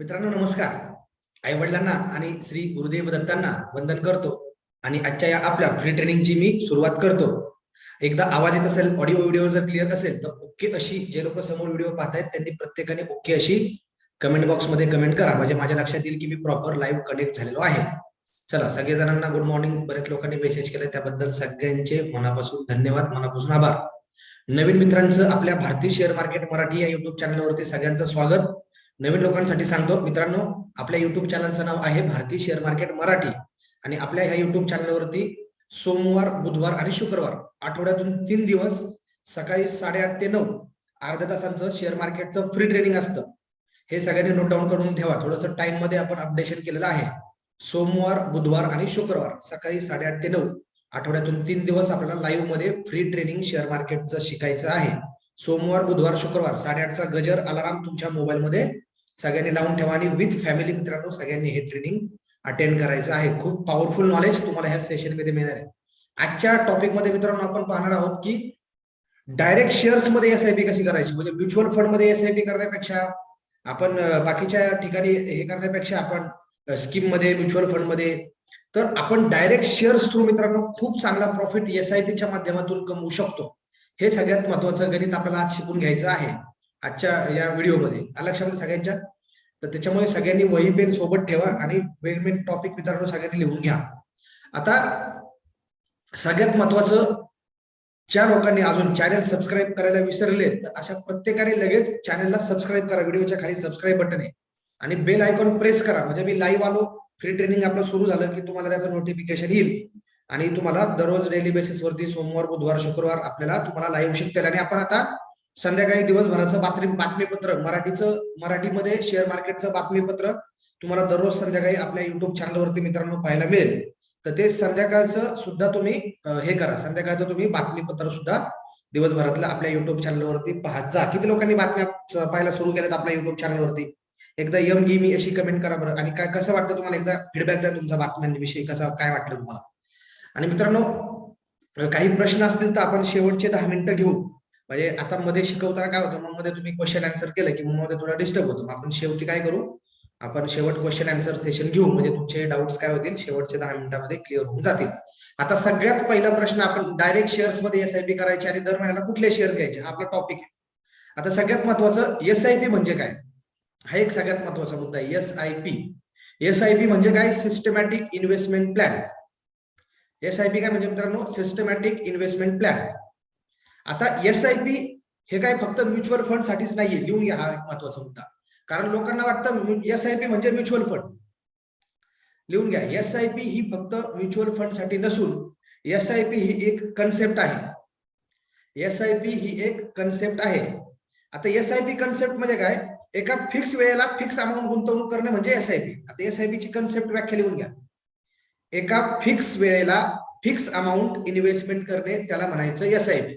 मित्रांनो नमस्कार. आई वडिलांना आणि श्री गुरुदेव दत्तांना वंदन करतो आणि आजच्या या आपल्या फ्री ट्रेनिंगची मी सुरुवात करतो. एकदा आवाज येत असेल ऑडिओ व्हिडिओ जर क्लिअर असेल तर ओके अशी जे लोक समोर व्हिडिओ पाहतायत त्यांनी प्रत्येकाने ओके अशी कमेंट बॉक्समध्ये कमेंट करा. म्हणजे माझ्या लक्षात येईल की मी प्रॉपर लाईव्ह कनेक्ट झालेलो आहे. चला सगळे जणांना गुड मॉर्निंग बरेच लोकांनी मेसेज केले त्याबद्दल सगळ्यांचे मनापासून धन्यवाद मनापासून आभार. नवीन मित्रांचं आपल्या भारतीय शेअर मार्केट मराठी या युट्यूब चॅनलवरती सगळ्यांचं स्वागत. नवीन लोकांसाठी सांगतो मित्रांनो आपल्या युट्यूब चॅनलचं नाव आहे भारतीय शेअर मार्केट मराठी. आणि आपल्या ह्या युट्यूब चॅनलवरती सोमवार बुधवार आणि शुक्रवार आठवड्यातून तीन दिवस सकाळी साडेआठ ते नऊ अर्ध्या तासांचं शेअर मार्केटचं फ्री ट्रेनिंग असतं. हे सगळ्यांनी नोट डाऊन करून ठेवा. थोडंसं टाइममध्ये आपण अपडेशन केलेलं आहे. सोमवार बुधवार आणि शुक्रवार सकाळी साडेआठ ते नऊ आठवड्यातून तीन दिवस आपल्याला लाईव्हमध्ये फ्री ट्रेनिंग शेअर मार्केटचं शिकायचं आहे. सोमवार बुधवार शुक्रवार साडेआठचा गजर अलाराम तुमच्या मोबाईलमध्ये सगळ्यांनी लावून ठेवा आणि विथ फॅमिली मित्रांनो सगळ्यांनी हे ट्रेनिंग अटेंड करायचं आहे. खूप पॉवरफुल नॉलेज तुम्हाला ह्या सेशनमध्ये मिळणार आहे. आजच्या टॉपिकमध्ये मित्रांनो आपण पाहणार आहोत की डायरेक्ट शेअर्समध्ये एस कशी करायची? म्हणजे म्युच्युअल फंडमध्ये एस आय पी करण्यापेक्षा आपण बाकीच्या ठिकाणी हे करण्यापेक्षा आपण स्कीममध्ये म्युच्युअल फंडमध्ये तर आपण डायरेक्ट शेअर्स थ्रू मित्रांनो खूप चांगला प्रॉफिट एस आय माध्यमातून कमवू शकतो. हे सगळ्यात महत्वाचं गणित आपल्याला आज शिकून घ्यायचं आहे. आजच्या या व्हिडिओमध्ये लक्षामध्ये सगळ्यांच्या तर त्याच्यामुळे सगळ्यांनी वही पेन सोबत ठेवा आणि वेगवेगळे टॉपिक मित्रांनो सगळ्यांनी लिहून घ्या. आता सगळ्यात महत्वाचं ज्या लोकांनी अजून चॅनल सबस्क्राईब करायला विसरले तर अशा प्रत्येकाने लगेच चॅनलला सबस्क्राईब करा व्हिडिओच्या खाली सबस्क्राईब बटन आहे. आणि बेल आयकॉन प्रेस करा म्हणजे मी लाईव्ह आलो फ्री ट्रेनिंग आपलं सुरू झालं की तुम्हाला त्याचं नोटिफिकेशन येईल. आणि तुम्हाला दररोज डेली बेसिस वरती सोमवार बुधवार शुक्रवार आपल्याला तुम्हाला लाईव्ह शिकता आणि आपण आता संध्याकाळी दिवसभराचं बातमी बातमीपत्र मराठीचं मराठीमध्ये शेअर मार्केटचं बातमीपत्र तुम्हाला दररोज संध्याकाळी आपल्या युट्यूब चॅनलवरती मित्रांनो पाहायला मिळेल. तर ते संध्याकाळचं सुद्धा तुम्ही हे करा. संध्याकाळचं तुम्ही बातमीपत्र सुद्धा दिवसभरातलं आपल्या युट्यूब चॅनलवरती पाहत जा. किती लोकांनी बातम्या पाहायला सुरू केल्यात आपल्या युट्यूब चॅनलवरती एकदा यम ई मी अशी कमेंट करा बरं. आणि काय कसं वाटतं तुम्हाला? एकदा फीडबॅक द्या तुमचा बातम्यांविषयी. कसा काय वाटलं तुम्हाला? आणि मित्रांनो काही प्रश्न असतील तर आपण शेवटचे दहा मिनिटं घेऊ. म्हणजे आता मध्ये शिकवताना काय होतं मग मध्ये तुम्ही क्वेश्चन आन्सर केलं की मग मध्ये थोडा डिस्टर्ब होतो. मग आपण शेवटी काय करू? आपण शेवट क्वेश्चन आन्सर सेशन घेऊ म्हणजे तुमचे डाऊट्स काय होतील? शेवटचे दहा मिनिटांमध्ये क्लिअर होऊन जातील. आता सगळ्यात पहिला प्रश्न आपण डायरेक्ट शेअर्समध्ये एस आय पी करायचे आणि दर महिन्याला कुठले शेअर घ्यायचे? हा आपला टॉपिक आहे. आता सगळ्यात महत्वाचं एस आय पी म्हणजे काय? हा एक सगळ्यात महत्त्वाचा मुद्दा आहे. S I P S I P म्हणजे काय? Systematic investment plan S I P काय म्हणजे मित्रांनो? सिस्टमॅटिक इन्व्हेस्टमेंट प्लॅन आता एस आय पी हे काय फक्त म्युच्युअल फंड साठीच नाहीये लिहून घ्या हा एक महत्त्वाचा मुद्दा. कारण लोकांना वाटतं एस आय पी म्हणजे म्युच्युअल फंड. लिहून घ्या एस आय पी ही फक्त म्युच्युअल फंडसाठी नसून एस आय पी ही एक कन्सेप्ट आहे. एस आय पी ही एक कन्सेप्ट आहे. आता एस आय पी कन्सेप्ट म्हणजे काय? एका फिक्स वेळेला फिक्स अमाऊंट गुंतवणूक करणे म्हणजे एस आय पी आता एस आय पी ची कन्सेप्ट व्याख्या लिहून घ्या. एका फिक्स वेळेला फिक्स अमाऊंट इन्व्हेस्टमेंट करणे त्याला म्हणायचं एस आय पी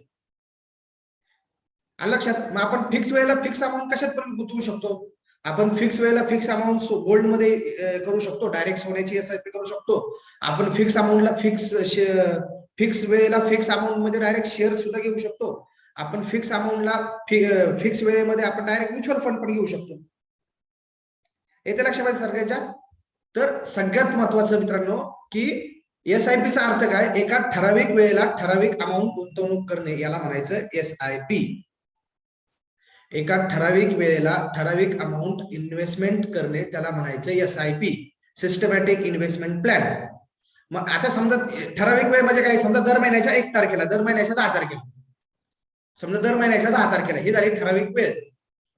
लक्षात मग आपण फिक्स वेळेला फिक्स अमाऊंट कशात पण गुंतवू शकतो? आपण फिक्स वेळेला फिक्स अमाऊंट गोल्डमध्ये करू शकतो डायरेक्ट सोन्याची एस आय पी करू शकतो. आपण फिक्स अमाऊंटला फिक्स फिक्स वेळेला फिक्स अमाऊंटमध्ये डायरेक्ट शेअर सुद्धा घेऊ शकतो. आपण फिक्स अमाऊंटला फिक्स वेळेमध्ये आपण डायरेक्ट म्युच्युअल फंड पण घेऊ शकतो. येते लक्षात सरकारच्या तर सगळ्यात महत्वाचं मित्रांनो की एस आय पीचा अर्थ काय? एका ठराविक वेळेला ठराविक अमाऊंट गुंतवणूक करणे याला म्हणायचं एस आय पी एका ठराविक वेळेला ठराविक अमाऊंट इन्व्हेस्टमेंट करणे त्याला म्हणायचं S I P systematic investment plan मग आता समजा ठराविक वेळ म्हणजे काय? समजा दर महिन्याच्या एक तारखेला दर महिन्याच्या दहा तारखेला. समजा दर महिन्याच्या दहा तारखेला ही झाली ठराविक वेळ.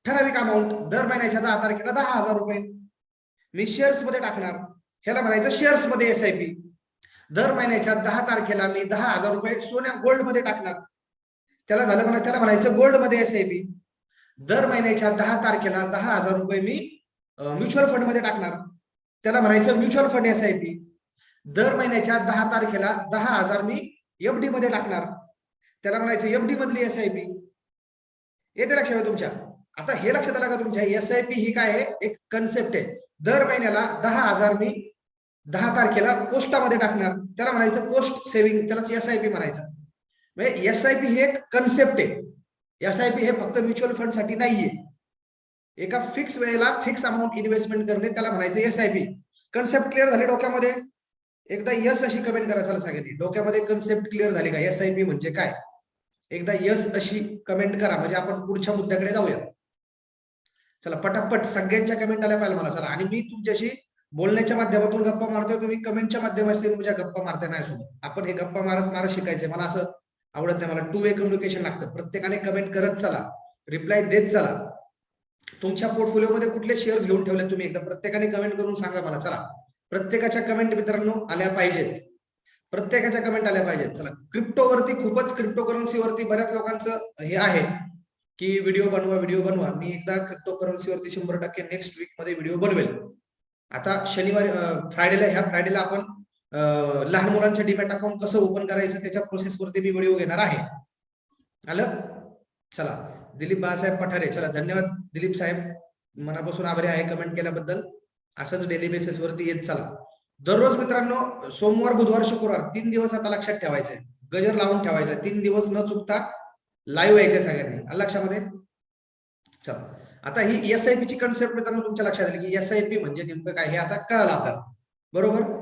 ठराविक अमाऊंट दर महिन्याच्या दहा तारखेला दहा हजार रुपये. मी शेअर्समध्ये टाकणार. ह्याला म्हणायचं शेअर्समध्ये एस आय पी दर महिन्याच्या दहा तारखेला मी दहा हजार रुपये सोन्या गोल्डमध्ये टाकणार. त्याला झालं म्हणा त्याला म्हणायचं गोल्डमध्ये एस आय पी दर महिन्याच्या दहा तारखेला दहा हजार रुपये मी म्युच्युअल फंडमध्ये टाकणार. त्याला म्हणायचं mutual fund S I P दर महिन्याच्या दहा तारखेला दहा हजार मी एफडी मध्ये टाकणार. त्याला म्हणायचं एफडी मधली एस आय पी येते लक्षात तुमच्या? आता हे लक्षात आलं का तुमच्या? एस आय पी ही काय आहे? एक कन्सेप्ट आहे. दर महिन्याला दहा हजार मी दहा तारखेला पोस्टामध्ये टाकणार. त्याला म्हणायचं पोस्ट सेव्हिंग त्याला एस आय पी म्हणायचं. म्हणजे एस आय पी ही एक कन्सेप्ट आहे. एस आय पी हे फक्त म्युच्युअल फंडसाठी नाहीये. एका फिक्स वेळेला फिक्स अमाऊंट इन्व्हेस्टमेंट करणे त्याला म्हणायचं S I P concept clear झाले डोक्यामध्ये? एकदा यस अशी कमेंट करा चला डोक्यामध्ये कन्सेप्ट क्लिअर झाली का? एस आय पी म्हणजे काय? एकदा यस अशी कमेंट करा. म्हणजे आपण पुढच्या मुद्द्याकडे जाऊया. चला पटापट सगळ्यांच्या कमेंट आल्या पाहिजे मला. चला आणि मी तुमच्याशी बोलण्याच्या माध्यमातून गप्पा मारतोय. तुम्ही कमेंटच्या माध्यमातून तुमच्या गप्पा मारताय माझ्यासोबत. आपण हे गप्पा मारत मारत शिकायचंय. मला असं आवडत नाही. मला टू वे कम्युनिकेशन लागतं. प्रत्येकाने कमेंट करत चला. रिप्लाय देत चला. तुमच्या पोर्टफोलिओ मध्ये कुठले शेअर्स घेऊन ठेवले तुम्ही? एकदा प्रत्येकाने कमेंट करून सांगा मला. चला. प्रत्येकाच्या कमेंट मित्रांनो आल्या पाहिजेत. प्रत्येकाच्या कमेंट आल्या पाहिजेत. चला. क्रिप्टोवरती खूपच क्रिप्टोकरन्सीवरती बऱ्याच लोकांचं हे आहे की व्हिडिओ बनवा व्हिडिओ बनवा. मी एकदा क्रिप्टोकरन्सीवरती शंभर टक्के नेक्स्ट वीकमध्ये व्हिडिओ बनवेल. आता शनिवारी फ्रायडेला ह्या फ्रायडेला आपण लहान मुलांचं डिमॅट अकाउंट कसं ओपन करायचं त्याच्या प्रोसेस वरती मी व्हिडिओ घेणार आहे. आलं? चला. दिलीप बाळासाहेब पठारे चला. धन्यवाद दिलीप साहेब. मनापासून आभारी आहे कमेंट केल्याबद्दल. असंच डेली बेसिस वरती येत चला. दररोज मित्रांनो सोमवार बुधवार शुक्रवार तीन दिवस आता लक्षात ठेवायचंय. गजर लावून ठेवायचा तीन दिवस न चुकता लाईव्ह यायचंय सगळ्यांनी. आलं लक्षामध्ये? चला. आता ही एस आय पी ची कन्सेप्ट मित्रांनो तुमच्या लक्षात आली की एस आय पी म्हणजे नेमकं काय हे आता कळालं आपल्याला. बरोबर?